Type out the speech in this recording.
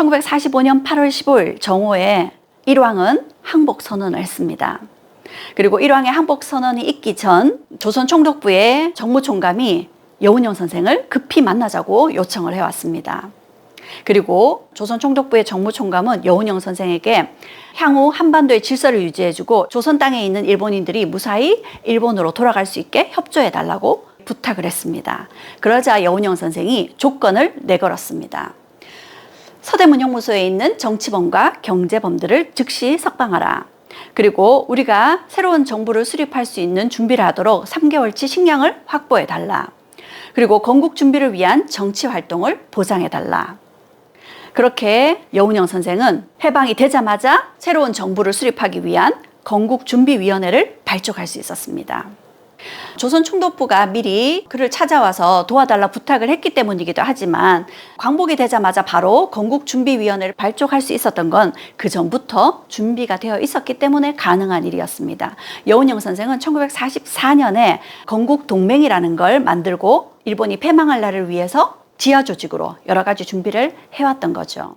1945년 8월 15일 정오에 일왕은 항복 선언을 했습니다. 그리고 일왕의 항복 선언이 있기 전 조선 총독부의 정무총감이 여운형 선생을 급히 만나자고 요청을 해왔습니다. 그리고 조선 총독부의 정무총감은 여운형 선생에게 향후 한반도의 질서를 유지해주고 조선 땅에 있는 일본인들이 무사히 일본으로 돌아갈 수 있게 협조해달라고 부탁을 했습니다. 그러자 여운형 선생이 조건을 내걸었습니다. 서대문형무소에 있는 정치범과 경제범들을 즉시 석방하라. 그리고 우리가 새로운 정부를 수립할 수 있는 준비를 하도록 3개월치 식량을 확보해 달라. 그리고 건국 준비를 위한 정치 활동을 보장해 달라. 그렇게 여운형 선생은 해방이 되자마자 새로운 정부를 수립하기 위한 건국 준비위원회를 발족할 수 있었습니다. 조선 총독부가 미리 그를 찾아와서 도와달라 부탁을 했기 때문이기도 하지만 광복이 되자마자 바로 건국준비위원회를 발족할 수 있었던 건 그 전부터 준비가 되어 있었기 때문에 가능한 일이었습니다. 여운형 선생은 1944년에 건국동맹이라는 걸 만들고 일본이 패망할 날을 위해서 지하 조직으로 여러 가지 준비를 해왔던 거죠.